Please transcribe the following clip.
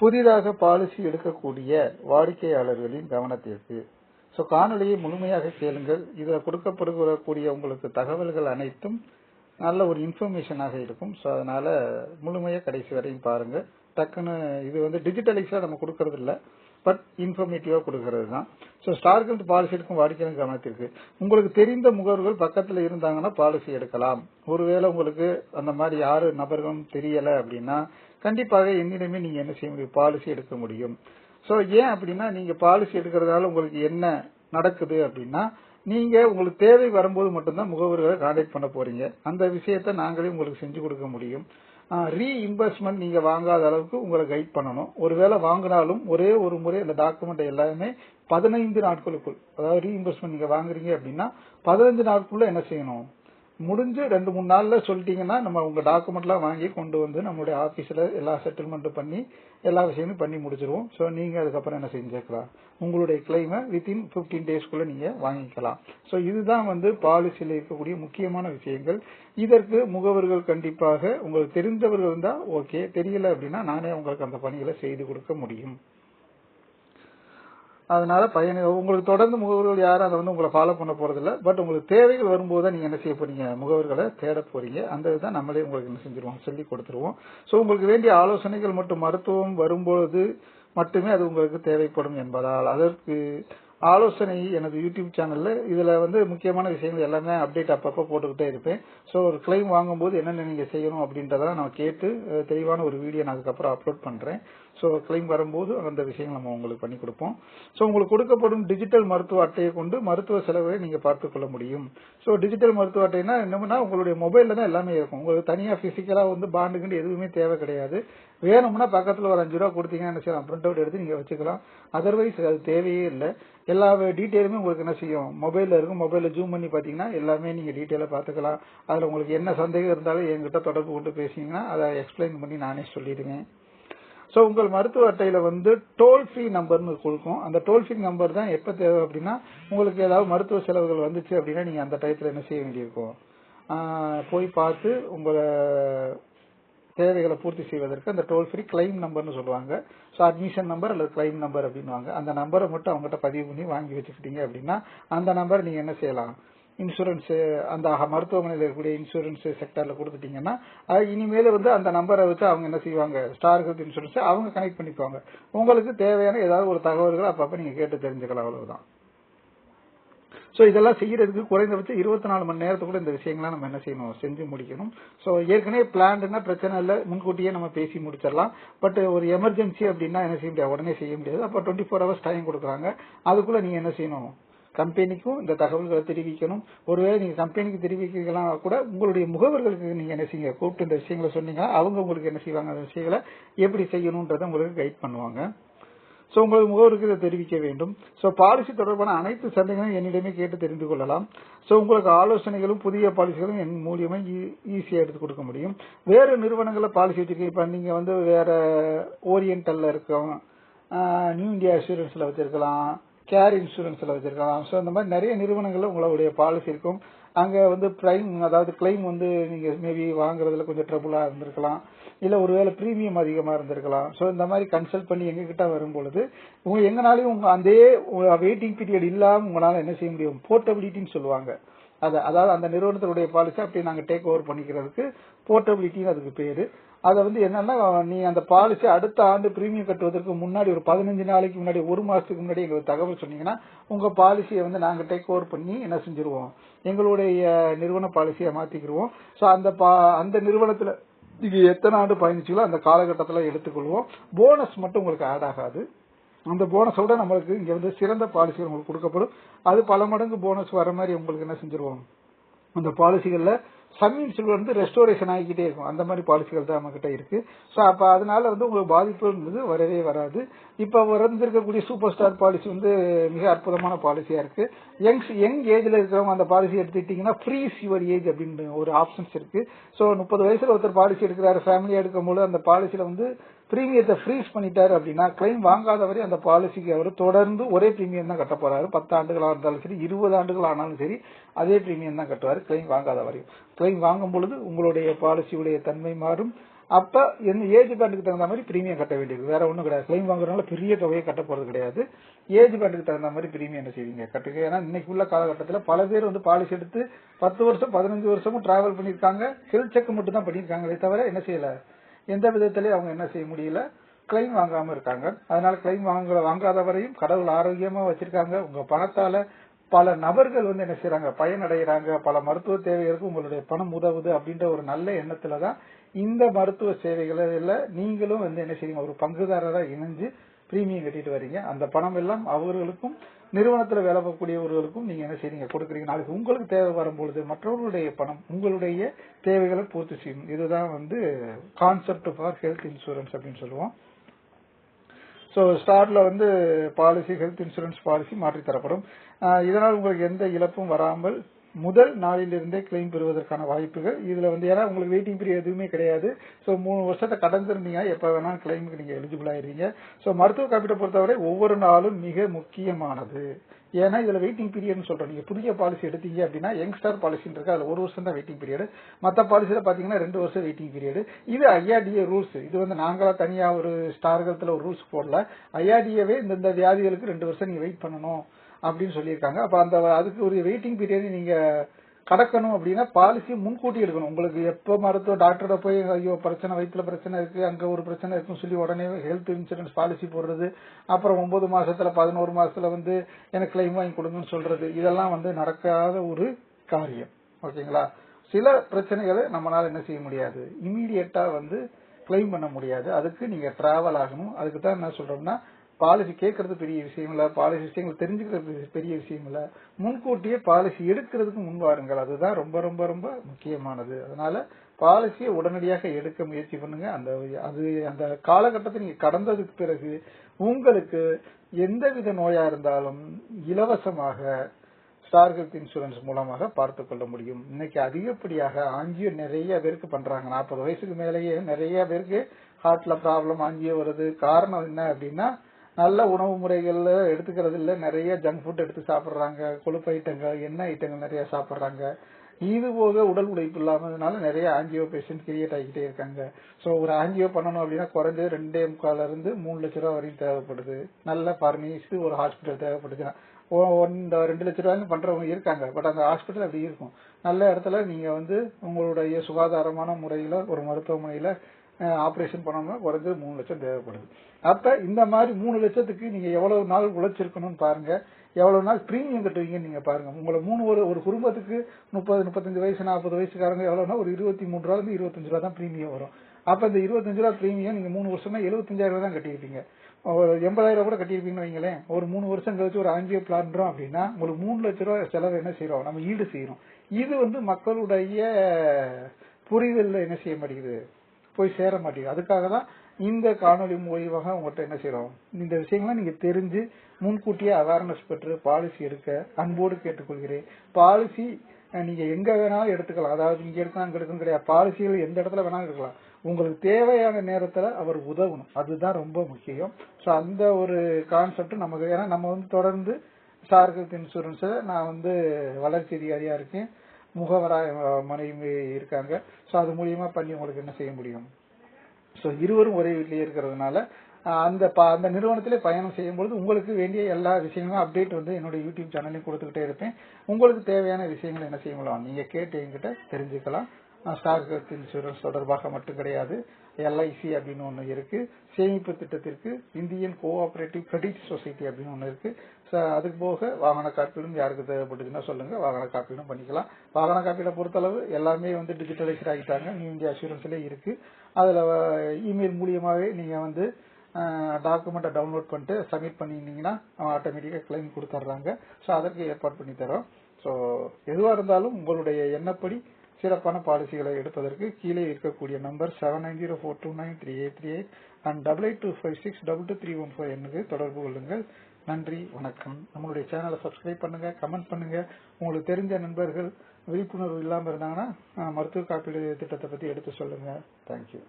புதிதாக பாலிசி எடுக்கக்கூடிய வாடிக்கையாளர்களின் கவனத்திற்கு. ஸோ காணொலியை முழுமையாக கேளுங்கள். இதில் கொடுக்கப்படுகக்கூடிய உங்களுக்கு தகவல்கள் அனைத்தும் நல்ல ஒரு இன்ஃபர்மேஷனாக இருக்கும். ஸோ அதனால் முழுமையாக கடைசி வரையும் பாருங்கள் டக்குன்னு இது வந்து டிஜிட்டலைஸாக நம்ம கொடுக்கறது இல்லை பட் இன்ஃபர்மேட்டிவாக கொடுக்கறது தான் ஸோ ஸ்டார் பாலிசி எடுக்கும் வாடிக்கையாளர் கவனத்திற்கு. உங்களுக்கு தெரிந்த முகவர்கள் பக்கத்தில் இருந்தாங்கன்னா பாலிசி எடுக்கலாம். ஒருவேளை உங்களுக்கு அந்த மாதிரி யாரு நபர்களும் தெரியலை அப்படின்னா கண்டிப்பாக என்னிடமே நீங்க என்ன செய்ய முடியும்? பாலிசி எடுக்க முடியும். ஸோ ஏன் அப்படின்னா நீங்க பாலிசி எடுக்கிறதால உங்களுக்கு என்ன நடக்குது அப்படின்னா நீங்க உங்களுக்கு தேவை வரும்போது மட்டும்தான் முகவர்களை கான்டாக்ட் பண்ண போறீங்க. அந்த விஷயத்த நாங்களே உங்களுக்கு செஞ்சு கொடுக்க முடியும். ரீஇம்பர்ஸ்மெண்ட் நீங்க வாங்காத அளவுக்கு உங்களை கைட் பண்ணணும். ஒருவேளை வாங்கினாலும் ஒரே ஒரு முறை அந்த டாக்குமெண்ட் எல்லாமே பதினைந்து நாட்களுக்குள் அதாவது ரீஇம்பர்ஸ்மெண்ட் நீங்க வாங்குறீங்க அப்படின்னா பதினைந்து நாட்களுக்குள்ள என்ன செய்யணும்? முடிஞ்சு ரெண்டு மூணு நாளில் சொல்லிட்டீங்கன்னா நம்ம உங்கள் டாக்குமெண்ட்லாம் வாங்கி கொண்டு வந்து நம்மளுடைய ஆஃபீஸில் எல்லா செட்டில்மெண்ட்டும் பண்ணி எல்லா விஷயமும் பண்ணி முடிச்சிருவோம். ஸோ நீங்கள் அதுக்கப்புறம் என்ன செஞ்சுக்கலாம் உங்களுடைய கிளைமை வித்தின் ஃபிஃப்டீன் டேஸ்க்குள்ளே நீங்கள் வாங்கிக்கலாம். ஸோ இதுதான் வந்து பாலிசியில் இருக்கக்கூடிய முக்கியமான விஷயங்கள். இதற்கு முகவர்கள் கண்டிப்பாக உங்களுக்கு தெரிந்தவர்கள் இருந்தால் ஓகே தெரியல அப்படின்னா நானே உங்களுக்கு அந்த பணிகளை செய்து கொடுக்க முடியும். அதனால பயணி உங்களுக்கு தொடர்ந்து முகவர்கள் யாரும் அதை வந்து உங்களை ஃபாலோ பண்ண போறதில்ல. பட் உங்களுக்கு தேவைகள் வரும்போது தான் நீங்க என்ன செய்ய போறீங்க? முகவர்களை தேட போறீங்க. அந்த இதுதான் நம்மளே உங்களுக்கு என்ன செஞ்சிருவோம்? சொல்லி கொடுத்துருவோம். ஸோ உங்களுக்கு வேண்டிய ஆலோசனைகள் மற்றும் மருத்துவம் வரும்பொழுது மட்டுமே அது உங்களுக்கு தேவைப்படும் என்பதால் அதற்கு ஆலோசனை எனது யூடியூப் சேனல்ல இதுல வந்து முக்கியமான விஷயங்கள் எல்லாமே அப்டேட் அப்பப்போ போட்டுக்கிட்டே இருப்பேன். ஸோ ஒரு கிளைம் வாங்கும்போது என்னென்ன நீங்க செய்யணும் அப்படின்றத நான் கேட்டு தெளிவான ஒரு வீடியோ நான் அதுக்கப்புறம் அப்லோட் பண்றேன். ஸோ கிளைம் வரும்போது அந்த விஷயங்கள் நம்ம உங்களுக்கு பண்ணி கொடுப்போம். ஸோ உங்களுக்கு கொடுக்கப்படும் டிஜிட்டல் மருத்துவ அட்டையை கொண்டு மருத்துவ செலவை நீங்கள் பார்த்துக் கொள்ள முடியும். ஸோ டிஜிட்டல் மருத்துவ அட்டைனா என்னன்னா உங்களுடைய மொபைலில் தான் எல்லாமே இருக்கும். உங்களுக்கு தனியாக பிசிக்கலா வந்து பாண்டுக்குன்னு எதுவுமே தேவை கிடையாது. வேணும்னா பக்கத்தில் ஒரு அஞ்சு ரூபா கொடுத்தீங்கன்னா என்ன செய்யலாம்? பிரிண்ட் அவுட் எடுத்து நீங்கள் வச்சுக்கலாம். அதர்வைஸ் அது தேவையே இல்லை. எல்லா டீட்டெயிலுமே உங்களுக்கு என்ன செய்யும்? மொபைலில் இருக்கும். மொபைலில் ஜூம் பண்ணி பார்த்தீங்கன்னா எல்லாமே நீங்கள் டீட்டெயிலாக பார்த்துக்கலாம். அதில் உங்களுக்கு என்ன சந்தேகம் இருந்தாலும் என்கிட்ட தொடர்பு கொண்டு பேசிங்கன்னா அதை எக்ஸ்பிளைன் பண்ணி நானே சொல்லிடுவேன். ஸோ உங்கள் மருத்துவ அட்டையில வந்து டோல் ஃப்ரீ நம்பர்னு கொடுக்கும். அந்த டோல் ஃப்ரீ நம்பர் தான் எப்ப தேவை அப்படின்னா உங்களுக்கு ஏதாவது மருத்துவ செலவுகள் வந்துச்சு அப்படின்னா நீங்க அந்த டயத்துல என்ன செய்ய வேண்டியிருக்கும்? போய் பார்த்து உங்களை தேவைகளை பூர்த்தி செய்வதற்கு அந்த டோல் ஃப்ரீ கிளைம் நம்பர்னு சொல்லுவாங்க. ஸோ அட்மிஷன் நம்பர் அல்லது கிளைம் நம்பர் அப்படின்னுவாங்க. அந்த நம்பரை மட்டும் அவங்ககிட்ட பதிவு பண்ணி வாங்கி வச்சுக்கிட்டீங்க அப்படின்னா அந்த நம்பர் நீங்க என்ன செய்யலாம்? இன்சூரன்ஸ் அந்த மருத்துவமனையில் இருக்கக்கூடிய இன்சூரன்ஸ் செக்டர்ல கொடுத்துட்டீங்கன்னா இனிமேல் வந்து அந்த நம்பரை வச்சு அவங்க என்ன செய்வாங்க? ஸ்டார் ஹெல்த் இன்சூரன்ஸ் அவங்க கனெக்ட் பண்ணிப்பாங்க. உங்களுக்கு தேவையான ஏதாவது ஒரு தகவல்கள் அப்பப்ப நீங்க கேட்டு தெரிஞ்சுக்கலாம் அவ்வளவுதான். ஸோ இதெல்லாம் செய்யறதுக்கு குறைந்தபட்சம் இருபத்தி நாலு மணி நேரத்துக்குள்ள இந்த விஷயங்கள்லாம் நம்ம என்ன செய்யணும்? செஞ்சு முடிக்கணும். ஸோ ஏற்கனவே பிளான்டுனா பிரச்சனை இல்லை. முன்கூட்டியே நம்ம பேசி முடிச்சிடலாம். பட் ஒரு எமர்ஜென்சி அப்படின்னா என்ன செய்ய முடியாது? உடனே செய்ய முடியாது. அப்போ டுவெண்ட்டி ஃபோர் ஹவர்ஸ் டைம் கொடுக்குறாங்க. அதுக்குள்ள நீங்க என்ன செய்யணும்? கம்பெனிக்கும் இந்த தகவல்களை தெரிவிக்கணும். ஒருவேளை நீங்க கம்பெனிக்கு தெரிவிக்கலாம் கூட உங்களுடைய முகவர்களுக்கு நீங்க என்ன செய்யுங்க? கூப்பிட்டு இந்த விஷயங்களை சொன்னீங்கன்னா அவங்க உங்களுக்கு என்ன செய்வாங்க? அந்த விஷயங்களை எப்படி செய்யணும்ன்றதை உங்களுக்கு கைட் பண்ணுவாங்க. ஸோ உங்களுக்கு முகவருக்கு இதை தெரிவிக்க வேண்டும். ஸோ பாலிசி தொடர்பான அனைத்து சந்தேகங்களும் என்னிடமே கேட்டு தெரிந்து கொள்ளலாம். ஸோ உங்களுக்கு ஆலோசனைகளும் புதிய பாலிசிகளும் என் மூலியமாக ஈஸியாக எடுத்து கொடுக்க முடியும். வேறு நிறுவனங்களில் பாலிசி வச்சிருக்கீங்க. இப்போ நீங்கள் வந்து வேற ஓரியண்டலில் இருக்கோம் நியூ இந்தியா இன்சூரன்ஸில் வச்சிருக்கலாம். கேர் இன்சூரன்ஸ்ல வச்சிருக்கலாம். ஸோ இந்த மாதிரி நிறைய நிறுவனங்கள்ல உங்களுடைய பாலிசி இருக்கும். அங்க வந்து பிரைம் அதாவது கிளைம் வந்து நீங்க மேபி வாங்குறதுல கொஞ்சம் ட்ரபுளா இருந்திருக்கலாம். இல்ல ஒருவேளை பிரீமியம் அதிகமா இருந்திருக்கலாம். ஸோ இந்த மாதிரி கன்சல்ட் பண்ணி எங்க கிட்ட வரும் பொழுது உங்க எங்கனாலையும் உங்க அதே வெயிட்டிங் பீரியட் இல்லாம உங்களால என்ன செய்ய முடியும்? போர்ட்டபிலிட்டின்னு சொல்லுவாங்க. அது அதாவது அந்த நிறுவனத்தினுடைய பாலிசி அப்படி நாங்கள் டேக் ஓவர் பண்ணிக்கிறதுக்கு போர்ட்டபிலிட்டின்னு அதுக்கு பேரு. அதை வந்து என்னன்னா நீ அந்த பாலிசி அடுத்த ஆண்டு பிரீமியம் கட்டுவதற்கு முன்னாடி ஒரு பதினஞ்சு நாளைக்கு முன்னாடி ஒரு மாசத்துக்கு முன்னாடி எங்களுக்கு தகவல் சொன்னீங்கன்னா உங்க பாலிசியை வந்து நாங்க டேக் ஓவர் பண்ணி என்ன செஞ்சிருவோம்? எங்களுடைய நிறுவன பாலிசியை மாத்திக்கிருவோம். ஸோ அந்த பா- அந்த நிறுவனத்துல நீங்க எத்தனை ஆண்டு பயணிச்சீங்களோ அந்த காலகட்டத்தில் எடுத்துக்கொள்வோம். போனஸ் மட்டும் உங்களுக்கு ஆட் ஆகாது. அந்த போனஸோட நம்மளுக்கு இங்கே வந்து சிறந்த பாலிசி உங்களுக்கு கொடுக்கப்படும். அது பல மடங்கு போனஸ் வர மாதிரி உங்களுக்கு என்ன செஞ்சிருவோம்? அந்த பாலிசிகள்ல சம்மின்சில் வந்து ரெஸ்டோரேஷன் ஆகிக்கிட்டே இருக்கும். அந்த மாதிரி பாலிசிகள் தான் நம்ம இருக்கு. ஸோ அப்போ அதனால வந்து உங்களுக்கு பாதிப்புன்றது வரவே வராது. இப்போ வந்திருக்கக்கூடிய சூப்பர் ஸ்டார் பாலிசி வந்து மிக அற்புதமான பாலிசியா இருக்கு. யங்ஸ் யங் ஏஜ்ல இருக்கிறவங்க அந்த பாலிசி எடுத்துக்கிட்டீங்கன்னா ஃப்ரீஸ் யுவர் ஏஜ் அப்படின்னு ஒரு ஆப்ஷன்ஸ் இருக்கு. ஸோ முப்பது வயசுல ஒருத்தர் பாலிசி எடுக்கிறாரு ஃபேமிலியா எடுக்கும்போது அந்த பாலிசியில வந்து பிரீமியத்தை ஃப்ரீஸ் பண்ணிட்டாரு அப்படின்னா கிளைம் வாங்காத வரை அந்த பாலிசிக்கு அவர் தொடர்ந்து ஒரே பிரீமியம் தான் கட்ட போறாரு. பத்து ஆண்டுகளாக இருந்தாலும் சரி இருபது ஆண்டுகள் ஆனாலும் சரி அதே பிரீமியம் தான் கட்டுவார் கிளைம் வாங்காத வரையும். கிளைம் வாங்கும் பொழுது உங்களுடைய பாலிசியுடைய தன்மை மாறும். அப்ப எந்த ஏஜ் பேண்டுக்கு தகுந்த மாதிரி பிரீமியம் கட்ட வேண்டியது. வேற ஒன்றும் கிடையாது. கிளைம் வாங்குறதுனால பெரிய தொகையை கட்ட போறது கிடையாது. ஏஜ் பேண்டுக்கு தகுந்த மாதிரி பிரீமியம் என்ன செய்வீங்க? கட்டுங்க. ஏன்னா இன்னைக்கு உள்ள காலகட்டத்தில் பல பேர் வந்து பாலிசி எடுத்து பத்து வருஷம் பதினஞ்சு வருஷமும் டிராவல் பண்ணியிருக்காங்க. ஹெல்த் செக் மட்டும் தான் பண்ணியிருக்காங்களே தவிர என்ன செய்யல? எந்த விதத்திலையும் அவங்க என்ன செய்ய முடியல? கிளைம் வாங்காம இருக்காங்க. அதனால கிளைம் வாங்க வாங்காத வரையும் கடவுள் ஆரோக்கியமா வச்சிருக்காங்க. உங்க பணத்தால பல நபர்கள் வந்து என்ன செய்யறாங்க பயனடைகிறாங்க பல மருத்துவ தேவைகளுக்கு உங்களுடைய பணம் உதவுது அப்படின்ற ஒரு நல்ல எண்ணத்துல தான் இந்த மருத்துவ சேவைகளில் நீங்களும் வந்து என்ன செய்யுங்க? ஒரு பங்குதாரராக இணைஞ்சு பிரீமியம் கட்டிட்டு வரீங்க. அந்த பணம் எல்லாம் அவர்களுக்கும் நிறுவனத்துல வேலை பார்க்கக்கூடியவர்களுக்கும் நீங்க என்ன செய்றீங்க? கொடுக்குறீங்க. நாளைக்கு உங்களுக்கு தேவை வரும்பொழுது மற்றவர்களுடைய பணம் உங்களுடைய தேவைகளை பூர்த்தி செய்யும் இதுதான் வந்து கான்செப்ட் ஃபார் ஹெல்த் இன்சூரன்ஸ் அப்படின்னு சொல்லுவோம். ஸோ ஸ்டார்ட்ல வந்து பாலிசி ஹெல்த் இன்சூரன்ஸ் பாலிசி மாற்றி தரப்படும் இதனால் உங்களுக்கு எந்த இழப்பும் வராமல் முதல் நாளிலிருந்தே கிளைம் பெறுவதற்கான வாய்ப்புகள். இதுல வந்து ஏன்னா உங்களுக்கு வெயிட்டிங் பீரியட் எதுவுமே கிடையாது. ஸோ மூணு வருஷத்தை கடந்திருந்தீங்க எப்ப வேணாலும் கிளைமுக்கு நீங்க எலிஜிபிள் ஆயிருவீங்க. ஸோ மருத்துவ காப்பீட்டை பொறுத்தவரை ஒவ்வொரு நாளும் மிக முக்கியமானது. ஏன்னா இதுல வெயிட்டிங் பீரியட்னு சொல்றோம். நீங்க புதிய பாலிசி எடுத்தீங்க அப்படின்னா யங்ஸ்டார் பாலிசின்னு இருக்கு. அதில் ஒரு வருஷம் தான் வெயிட்டிங் பீரியடு மற்ற பாலிசியில பாத்தீங்கன்னா ரெண்டு வருஷம் வெயிட்டிங் பீரியடு இது ஐஆர்டிஏ ரூல்ஸ் இது வந்து நாங்களா தனியா ஒரு ஸ்டார்களத்துல ஒரு ரூல்ஸ் போடல. ஐஆர்டிஏவே இந்த வியாதிகளுக்கு ரெண்டு வருஷம் நீங்க வெயிட் பண்ணணும். அப்படின்னு சொல்லியிருக்காங்க. அப்ப அந்த அதுக்கு ஒரு வெயிட்டிங் பீரியட் நீங்க கடக்கணும் அப்படின்னா பாலிசி முன்கூட்டி எடுக்கணும். உங்களுக்கு எப்போ மருத்துவ டாக்டரோட போய் ஐயோ பிரச்சனை வயிற்றுல பிரச்சனை இருக்கு அங்க ஒரு பிரச்சனை இருக்குன்னு சொல்லி உடனே ஹெல்த் இன்சூரன்ஸ் பாலிசி போடுறது அப்புறம் ஒன்பது மாசத்துல பதினோரு மாசத்துல வந்து எனக்கு கிளைம் வாங்கி கொடுங்கன்னு சொல்றது இதெல்லாம் வந்து நடக்காத ஒரு காரியம். ஓகேங்களா? சில பிரச்சனைகளை நம்மளால என்ன செய்ய முடியாது. இமீடியட்டா வந்து கிளைம் பண்ண முடியாது. அதுக்கு நீங்க டிராவல் ஆகணும். அதுக்கு தான் என்ன சொல்றோம்னா பாலிசி கேட்கறது பெரிய விஷயம் இல்ல பாலிசி விஷயங்கள் தெரிஞ்சுக்கிறது பெரிய விஷயம் இல்ல. முன்கூட்டியே பாலிசி எடுக்கிறதுக்கு முன் வாருங்கள். அதுதான் ரொம்ப ரொம்ப ரொம்ப முக்கியமானது. அதனால பாலிசியை உடனடியாக எடுக்க முயற்சி பண்ணுங்க. அந்த அது அந்த காலகட்டத்தை நீங்க கடந்ததுக்கு பிறகு உங்களுக்கு எந்தவித நோயா இருந்தாலும் இலவசமாக ஸ்டார் ஹெல்த் இன்சூரன்ஸ் மூலமாக பார்த்து கொள்ள முடியும். இன்னைக்கு அதிகப்படியாக ஆஞ்சியோ நிறைய பேருக்கு பண்றாங்க. நாற்பது வயசுக்கு மேலேயே நிறைய பேருக்கு ஹார்ட்ல ப்ராப்ளம் ஆஞ்சியோ வருது. காரணம் என்ன அப்படின்னா நல்ல உணவு முறைகள்ல எடுத்துக்கிறது இல்ல. நிறைய ஜங்க் ஃபுட் எடுத்து சாப்பிடுறாங்க. கொழுப்பு ஐட்டங்கள் எண்ணெய் ஐட்டங்கள் நிறைய சாப்பிடுறாங்க. இது போக உடல் உழைப்பு இல்லாமதுனால நிறைய ஆஞ்சியோ பேஷண்ட் கிரியேட் ஆகிட்டே இருக்காங்க. ஸோ ஒரு ஆஞ்சியோ பண்ணணும் அப்படின்னா குறைஞ்சது ரெண்டே முக்கால இருந்து மூணு லட்ச ரூபா வரையும் தேவைப்படுது. நல்ல பார்மசிஸ்ட் ஒரு ஹாஸ்பிட்டல் தேவைப்படுதுன்னா இந்த ரெண்டு லட்ச ரூபாய்க்கு பண்றவங்க இருக்காங்க. பட் அந்த ஹாஸ்பிட்டல் அப்படி இருக்கும். நல்ல இடத்துல நீங்க வந்து உங்களுடைய சுகாதாரமான முறையில ஒரு மருத்துவமனையில ஆப்ரேஷன் பண்ணணும்னா குறைஞ்சது மூணு லட்சம் தேவைப்படுது. அப்ப இந்த மாதிரி மூணு லட்சத்துக்கு நீங்க எவ்வளவு நாள் உழைச்சிருக்கணும்னு பாருங்க. எவ்வளவு நாள் பிரீமியம் கட்டுவீங்கன்னு நீங்க பாருங்க. உங்களை மூணு ஒரு ஒரு குடும்பத்துக்கு முப்பது முப்பத்தஞ்சு வயசு நாற்பது வயசுக்காரங்க எவ்வளவுனா ஒரு இருபத்தி மூணு ரூபா இருந்து இருபத்தஞ்சு ரூபா தான் பிரீமியம் வரும். அப்ப இந்த இருபத்தஞ்சு ரூபா பிரீமியம் நீங்க மூணு வருஷமா எழுபத்தஞ்சாயிரம் தான் கட்டியிருப்பீங்க. ஒரு எண்பதாயிரம் கூட கட்டியிருப்பீங்கன்னு வைங்களேன். ஒரு மூணு வருஷம் கழிச்சு ஒரு ஆஞ்சியோ பிளான்றோம் அப்படின்னா உங்களுக்கு மூணு லட்ச ரூபா செலவு என்ன செய்யறோம்? நம்ம ஈடு செய்யறோம். இது வந்து மக்களுடைய புரிதல் என்ன செய்ய மாட்டேங்குது? போய் சேர மாட்டேங்குது அதுக்காக தான் இந்த காணொலி மூலியமாக உங்கள்கிட்ட என்ன செய்யறோம் இந்த விஷயங்களை நீங்க தெரிஞ்சு முன்கூட்டியே அவேர்னஸ் பெற்று பாலிசி எடுக்க அன்போடு கேட்டுக்கொள்கிறேன். பாலிசி நீங்க எங்க வேணாலும் எடுத்துக்கலாம். அதாவது இங்க எடுக்கலாம் அங்க எடுக்கணும் கிடையாது. பாலிசிகள் எந்த இடத்துல வேணாலும் எடுக்கலாம். உங்களுக்கு தேவையான நேரத்துல அவர் உதவணும். அதுதான் ரொம்ப முக்கியம். ஸோ அந்த ஒரு கான்செப்ட் நமக்கு ஏன்னா நம்ம வந்து தொடர்ந்து சார்கத் ஹெல்த் நான் வந்து வளர்ச்சி அதிகாரியா இருக்கேன். முகவராக மனைவி இருக்காங்க. ஸோ அது மூலியமா பண்ணி உங்களுக்கு என்ன செய்ய முடியும்? ஸோ இருவரும் ஒரே வீட்லயே இருக்கிறதுனால அந்த அந்த நிறுவனத்திலே பயணம் செய்யும் பொழுது உங்களுக்கு வேண்டிய எல்லா விஷயங்களும் அப்டேட் வந்து என்னுடைய யூடியூப் சேனலையும் கொடுத்துக்கிட்டே இருப்பேன். உங்களுக்கு தேவையான விஷயங்கள் என்ன செய்ய முடியும்? நீங்க கேட்டு என்கிட்ட தெரிஞ்சுக்கலாம். ஸ்டாக் ஹெல்த் இன்சூரன்ஸ் தொடர்பாக மட்டும் கிடையாது. எல்ஐசி அப்படின்னு ஒன்று இருக்கு. சேமிப்பு திட்டத்திற்கு இந்தியன் கோஆபரேட்டிவ் கிரெடிட் சொசைட்டி அப்படின்னு ஒன்று இருக்கு. அதுக்கு போக வாகன காப்பீடும் யாருக்கு தேவைப்பட்டுச்சுன்னா சொல்லுங்க. வாகன காப்பீடும் பண்ணிக்கலாம். வாகன காப்பீடை பொறுத்தளவு எல்லாமே வந்து டிஜிட்டலைஸ்ட் ஆகிட்டாங்க. நியூ இந்தியா அசூரன்ஸ்லேயே இருக்கு. அதில் இமெயில் மூலியமாகவே நீங்கள் வந்து டாக்குமெண்ட்டை டவுன்லோட் பண்ணிட்டு சப்மிட் பண்ணியிருந்தீங்கன்னா ஆட்டோமேட்டிக்காக கிளைம் கொடுத்துட்றாங்க ஸோ அதற்கு ஏற்பாடு பண்ணி தரோம். ஸோ எதுவாக இருந்தாலும் உங்களுடைய எண்ணப்படி சிறப்பான பாலிசிகளை எடுப்பதற்கு கீழே இருக்கக்கூடிய number seven nine zero four two nine three eight three eight and double eight two five six double two three one four எண்ணுக்கு தொடர்பு கொள்ளுங்கள். நன்றி வணக்கம். நம்மளுடைய சேனலை சப்ஸ்கிரைப் பண்ணுங்க கமெண்ட் பண்ணுங்க. உங்களுக்கு தெரிஞ்ச நண்பர்கள் விழிப்புணர்வு இல்லாமல் இருந்தாங்கன்னா மருத்துவ காப்பீடு திட்டத்தை பத்தி எடுத்து சொல்லுங்க. தேங்க்யூ